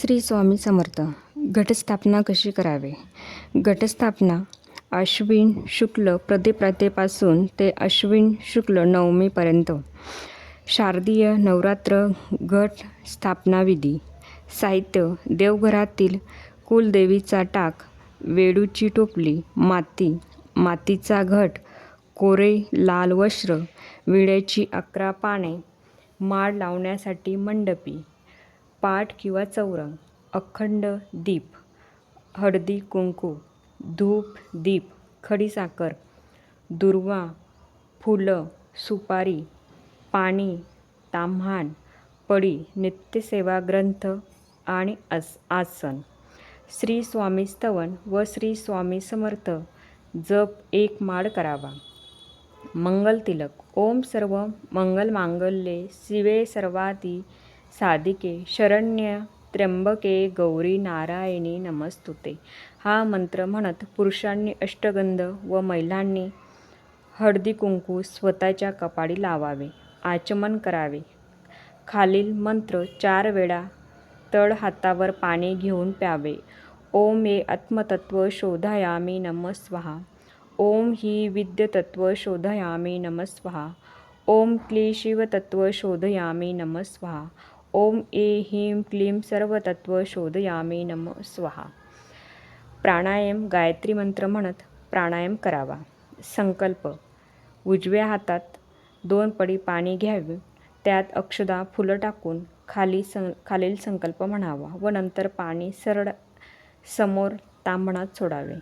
श्री स्वामी समर्थ. घटस्थापना कशी करावी? घटस्थापना अश्विन शुक्ल प्रतिप्रातेपासून ते अश्विन शुक्ल नवमीपर्यंत. शारदीय नवरात्र घट स्थापनाविधी. साहित्य देवघरातील कुलदेवीचा टाक वेडूची टोपली माती मातीचा घट कोरे लाल वस्त्र विड्याची अकरा पाने माळ लावण्यासाठी मंडपी. पाट किंवा चौरंग अखंड दीप हळदी कुंकू धूप दीप खडीसाखर दुर्वा फुलं सुपारी पाणी ताम्हाण पडी नित्यसेवा ग्रंथ आणि अस आसन. श्री स्वामी स्तवन व श्री स्वामी समर्थ जप एक माळ करावा. मंगल तिलक. ओम सर्व मंगल मांगल्ये. शिवे सर्वाती साधिके शरण्य त्र्यंबके गौरी नारायणी नमस्तुते. हा मंत्र म्हणत पुरुषांनी अष्टगंध व महिलांनी हळदी कुंकू स्वतःच्या कपाळी लावावे आचमन करावे. खालील मंत्र चार वेळा तळ हातावर पाणी घेऊन प्यावे. ओम ए आत्मतत्व शोधायामी नमस्वहा ओम ही विद्यतत्व शोधयामी नमस्वहा ओम क्ली शिवतत्व शोधयामी नमः स्वाहा. ओम ए ह्रीं क्लीं सर्वतत्व शोधयामी नमः स्वाहा। प्राणायाम गायत्री मंत्र म्हणत प्राणायाम करावा। संकल्प उजव्या हातात दोन पडी पाणी घ्यावे त्यात अक्षदा फुलं टाकून खाली सं खालील संकल्प म्हणावा व नंतर पाणी सरळ समोर तांबणात सोडावे।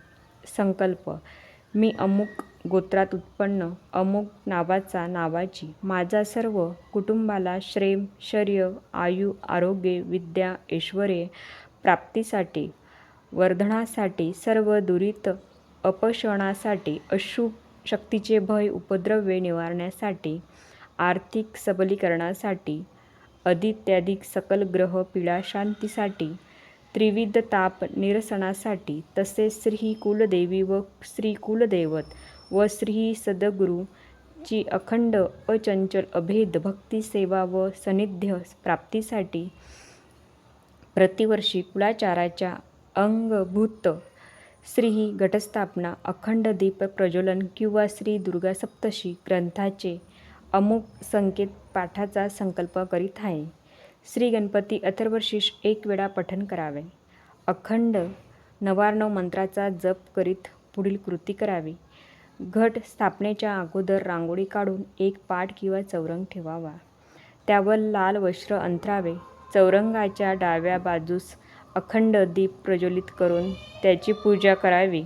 संकल्प मी अमुक गोत्रात उत्पन्न अमुक नावाचा नावाची माझा सर्व कुटुंबाला श्रेम शर्य आयु आरोग्य विद्या ऐश्वर्ये प्राप्तीसाठी वर्धनासाठी सर्व दुरित अपशणासाठी अशुभ शक्तीचे भय उपद्रव्य निवारण्यासाठी आर्थिक सबलीकरणासाठी अधित्याधिक सकल ग्रह पीडा शांतीसाठी त्रिविध ताप निरसनासाठी तसेच श्री कुलदेवी व श्री कुलदैवत व श्री सद्गुरूची अखंड अचंचल अभेद भक्ती सेवा व सान्निध्य प्राप्तीसाठी प्रतिवर्षी कुलाचाराच्या अंगभूत श्री घटस्थापना अखंड दीप प्रज्वलन किंवा श्री दुर्गा सप्तशी ग्रंथाचे अमुक संकेत पाठाचा संकल्प करीत आहे. श्री गणपती अथर्वशीष एक वेळा पठन करावे. अखंड नवार्णव मंत्राचा जप करीत पुढील कृती करावी. घट स्थापनेच्या अगोदर रांगोळी काढून एक पाट किंवा चौरंग ठेवावा. त्यावर लाल वस्त्र अंतरावे. चौरंगाच्या डाव्या बाजूस अखंड दीप प्रज्वलित करून त्याची पूजा करावी.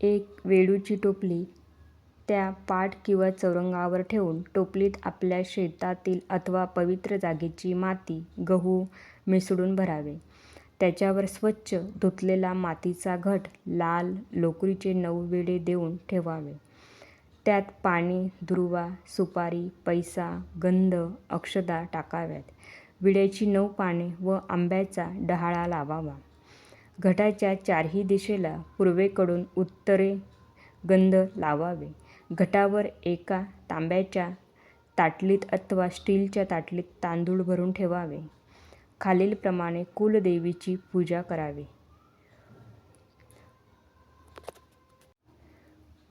एक वेळूची टोपली त्या पाट किंवा चौरंगावर ठेवून टोपलीत आपल्या शेतातील अथवा पवित्र जागेची माती गहू मिसळून भरावे. त्याच्यावर स्वच्छ धुतलेला मातीचा घट लाल लोकरीचे नऊ वेडे देऊन ठेवावे. त्यात पाणी दुर्वा सुपारी पैसा गंध अक्षदा टाकाव्यात. विड्याची नऊ पाने व आंब्याचा डहाळा लावावा. घटाच्या चारही दिशेला पूर्वेकडून उत्तरे गंध लावावे. घटावर एका तांब्याच्या ताटलीत अथवा स्टीलच्या ताटलीत तांदूळ भरून ठेवावे. खालीलप्रमाणे कुलदेवीची पूजा करावी.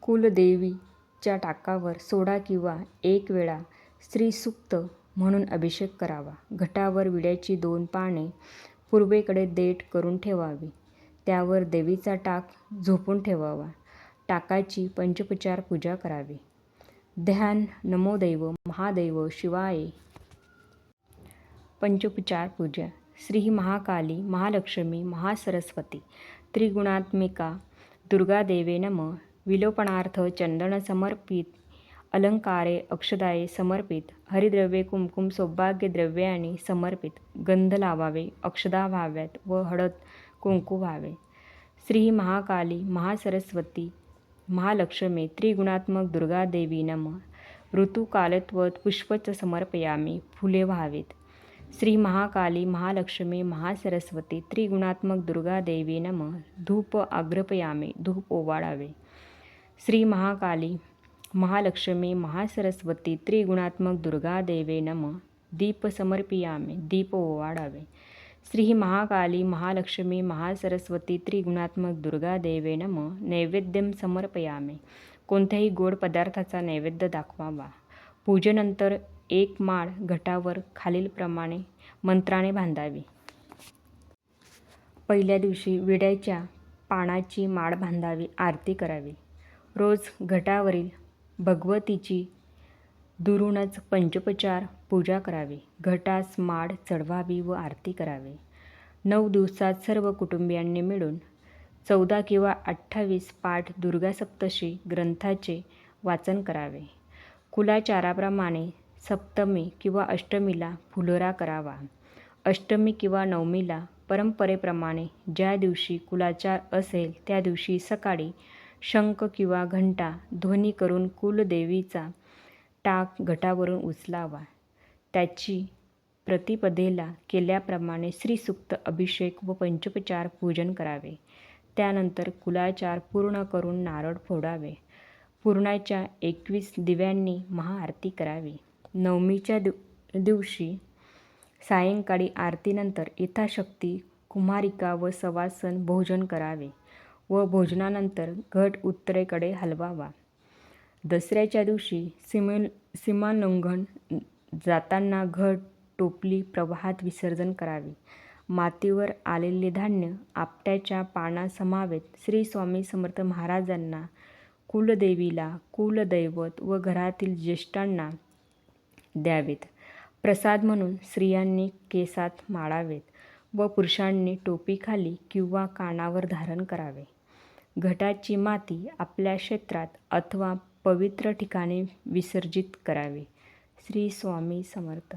कुलदेवीच्या टाकावर सोडा किंवा एक वेळा स्त्रीसुक्त म्हणून अभिषेक करावा. घटावर विड्याची दोन पाने पूर्वेकडे देठ करून ठेवावी. त्यावर देवीचा टाक झोपून ठेवावा. टाकायची पंचोपचार पूजा करावी. ध्यान नमोदैव महादैव शिवाय. पंचोपचार पूजा. श्री महाकाली महालक्ष्मी महासरस्वती त्रिगुणात्मिका दुर्गादेवे नम विलोपनार्थ चंदन समर्पित अलंकारे अक्षदाये समर्पित हरिद्रव्ये कुमकुम सौभाग्य द्रव्याने समर्पित गंध लावावे अक्षदा व्हाव्यात व हळद कुंकू व्हावे. श्री महाकाली महासरस्वती महालक्ष्मी त्रिगुणात्मक दुर्गादेवी नम. ऋतुकालत्वत पुष्पच समर्पयामी फुले व्हावीत. श्री महाकाली महालक्ष्मी महासरस्वती त्रिगुणात्मक दुर्गादेवी नम. धूप आग्रपयामे धूप ओवाळावे. श्री महाकाली महालक्ष्मी महासरस्वती त्रिगुणात्मक दुर्गादेवे नम. दीप समर्पियामे दीप ओवाळावे. श्री महाकाली महालक्ष्मी महासरस्वती त्रिगुणात्मक दुर्गा देवे नम. नैवेद्यम समर्पयामे. कोणत्याही गोड पदार्थाचा नैवेद्य दाखवावा. पूजेनंतर एक माळ घटावर खालीलप्रमाणे मंत्राने बांधावी. पहिल्या दिवशी विड्याच्या पानाची माळ बांधावी आरती करावी. रोज घटावरील भगवतीची दुरूनच पंचोपचार पूजा करावी. घटास माढ चढवावी व आरती करावी. नऊ दिवसात सर्व कुटुंबियांनी मिळून चौदा किंवा अठ्ठावीस पाठ दुर्गासप्तशी ग्रंथाचे वाचन करावे. कुलाचाराप्रमाणे सप्तमी किंवा अष्टमीला फुलोरा करावा. अष्टमी किंवा नवमीला परंपरेप्रमाणे ज्या दिवशी कुलाचार असेल त्या दिवशी सकाळी शंख किंवा घंटा ध्वनी करून कुलदेवीचा टाक घटावरून उचलावा. त्याची प्रतिपदेला केल्याप्रमाणे श्रीसूक्त अभिषेक व पंचोपचार पूजन करावे. त्यानंतर कुलाचार पूर्ण करून नारळ फोडावे. पूर्णाच्या एकवीस दिव्यांनी महाआरती करावी. नवमीच्या दिव दिवशी सायंकाळी आरतीनंतर यथाशक्ती कुमारिका व सवासन भोजन करावे व भोजनानंतर घट उत्तरेकडे हलवावा. दसऱ्याच्या दिवशी सीमेल सीमालंघन जाताना घट टोपली प्रवाहात विसर्जन करावे. मातीवर आलेले धान्य आपट्याच्या पानासमावेत श्री स्वामी समर्थ महाराजांना कुलदेवीला कुलदैवत व घरातील ज्येष्ठांना द्यावेत. प्रसाद म्हणून स्त्रियांनी केसात माळावेत व पुरुषांनी टोपीखाली किंवा कानावर धारण करावे. घटाची माती आपल्या क्षेत्रात अथवा पवित्र ठिकाणी विसर्जित करावे. श्री स्वामी समर्थ.